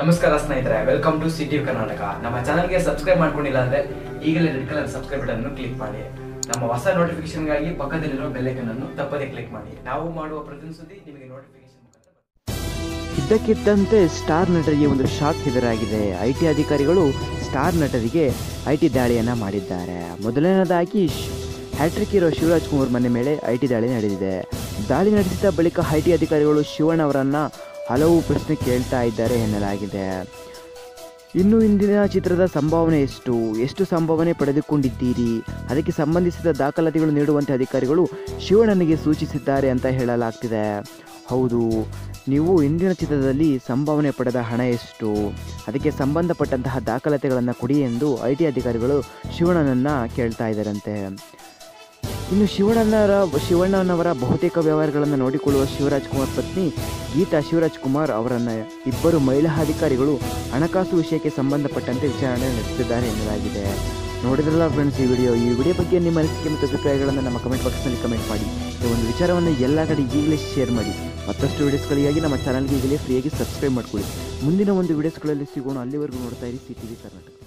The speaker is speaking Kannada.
ನಮಸ್ಕಾರ ಸ್ನೇಹಿತರೆ ವೆಲ್ಕಮ್ ಟು ಸಿಟಿ ಕರ್ನಾಟಕ ನಮ್ಮ ಚಾನಲ್ಗೆ ಸಬ್ಸ್ಕ್ರೈಬ್ ಮಾಡ್ಕೊಂಡಿಲ್ಲ ಅಂದ್ರೆ ಈಗಲೇ ರೆಡ್ ಕಲರ್ ಸಬ್ಸ್ಕ್ರೈಬ್ ಬಟನ್ ಅನ್ನು ಕ್ಲಿಕ್ ಮಾಡಿ. ನಮ್ಮ ಹೊಸ ನೋಟಿಫಿಕೇಶನ್ಗಾಗಿ ಪಕ್ಕದಲ್ಲಿರೋ ಬೆಲ್ಲೈಕನ್ ಅನ್ನು ತಪ್ಪದೇ ಕ್ಲಿಕ್ ಮಾಡಿ. ನಾವು ಮಾಡುವ ಪ್ರತಿಯೊಂದು ಸುದ್ದಿ ನಿಮಗೆ ನೋಟಿಫಿಕೇಶನ್. ಇದ್ದಕ್ಕಿದ್ದಂತೆ ಸ್ಟಾರ್ ನಟರಿಗೆ ಒಂದು ಶಾಕ್ ಎದುರಾಗಿದೆ. ಐ ಟಿ ಅಧಿಕಾರಿಗಳು ಸ್ಟಾರ್ ನಟರಿಗೆ ಐ ಟಿ ದಾಳಿಯನ್ನು ಮಾಡಿದ್ದಾರೆ. ಮೊದಲನೇದಾಗಿ ಹ್ಯಾಟ್ರಿಕ್ ಇರೋ ಶಿವರಾಜ್ ಕುಮಾರ್ ಮನೆ ಮೇಲೆ ಐ ಟಿ ದಾಳಿ ನಡೆದಿದೆ. ದಾಳಿ ನಡೆಸಿದ ಬಳಿಕ ಐ ಟಿ ಅಧಿಕಾರಿಗಳು ಶಿವಣ್ಣ ಅವರನ್ನು ಹಲವು ಪ್ರಶ್ನೆ ಕೇಳ್ತಾ ಇದ್ದಾರೆ ಎನ್ನಲಾಗಿದೆ. ಇನ್ನು ಇಂದಿನ ಚಿತ್ರದ ಸಂಭಾವನೆ ಎಷ್ಟು? ಎಷ್ಟು ಸಂಭಾವನೆ ಪಡೆದುಕೊಂಡಿದ್ದೀರಿ? ಅದಕ್ಕೆ ಸಂಬಂಧಿಸಿದ ದಾಖಲಾತಿಗಳು ನೀಡುವಂತೆ ಅಧಿಕಾರಿಗಳು ಶಿವಣ್ಣನಿಗೆ ಸೂಚಿಸಿದ್ದಾರೆ ಅಂತ ಹೇಳಲಾಗ್ತಿದೆ. ಹೌದು, ನೀವು ಇಂದಿನ ಚಿತ್ರದಲ್ಲಿ ಸಂಭಾವನೆ ಪಡೆದ ಹಣ ಎಷ್ಟು? ಅದಕ್ಕೆ ಸಂಬಂಧಪಟ್ಟಂತಹ ದಾಖಲಾತಿಗಳನ್ನು ಕೊಡಿ ಎಂದು ಐ ಟಿ ಅಧಿಕಾರಿಗಳು ಶಿವಣ್ಣನನ್ನು ಕೇಳ್ತಾ ಇದ್ದಾರಂತೆ. ಇನ್ನು ಶಿವಣ್ಣನವರ ಶಿವಣ್ಣನವರ ಬಹುತೇಕ ವ್ಯವಹಾರಗಳನ್ನು ನೋಡಿಕೊಳ್ಳುವ ಶಿವರಾಜ್ ಕುಮಾರ್ ಪತ್ನಿ ಗೀತಾ ಶಿವರಾಜ್ ಕುಮಾರ್ ಅವರನ್ನು ಇಬ್ಬರು ಮಹಿಳಾ ಅಧಿಕಾರಿಗಳು ಹಣಕಾಸು ವಿಷಯಕ್ಕೆ ಸಂಬಂಧಪಟ್ಟಂತೆ ವಿಚಾರಣೆ ನಡೆಸುತ್ತಿದ್ದಾರೆ ಎನ್ನಲಾಗಿದೆ. ನೋಡಿದ್ರಲ್ಲ ಫ್ರೆಂಡ್ಸ್ ಈ ವಿಡಿಯೋ. ಈ ವಿಡಿಯೋ ಬಗ್ಗೆ ನಿಮ್ಮ ಅನಿಸಿಕೆ ಮತ್ತು ಅಭಿಪ್ರಾಯಗಳನ್ನು ನಮ್ಮ ಕಮೆಂಟ್ ಬಾಕ್ಸ್ನಲ್ಲಿ ಕಮೆಂಟ್ ಮಾಡಿ. ಈ ಒಂದು ವಿಚಾರವನ್ನು ಎಲ್ಲ ಕಡೆ ಈಗಲೇ ಶೇರ್ ಮಾಡಿ. ಮತ್ತಷ್ಟು ವಿಡಿಯೋಸ್ಗಳಿಗಾಗಿ ನಮ್ಮ ಚಾನಲ್ಗೆ ಈಗಲೇ ಫ್ರೀಯಾಗಿ ಸಬ್ಸ್ಕ್ರೈಬ್ ಮಾಡ್ಕೊಳ್ಳಿ. ಮುಂದಿನ ಒಂದು ವಿಡಿಯೋಸ್ಗಳಲ್ಲಿ ಸಿಗೋಣ. ಅಲ್ಲಿವರೆಗೂ ನೋಡ್ತಾ ಇರಿ ಸಿ ಟಿ ವಿ ಕರ್ನಾಟಕ.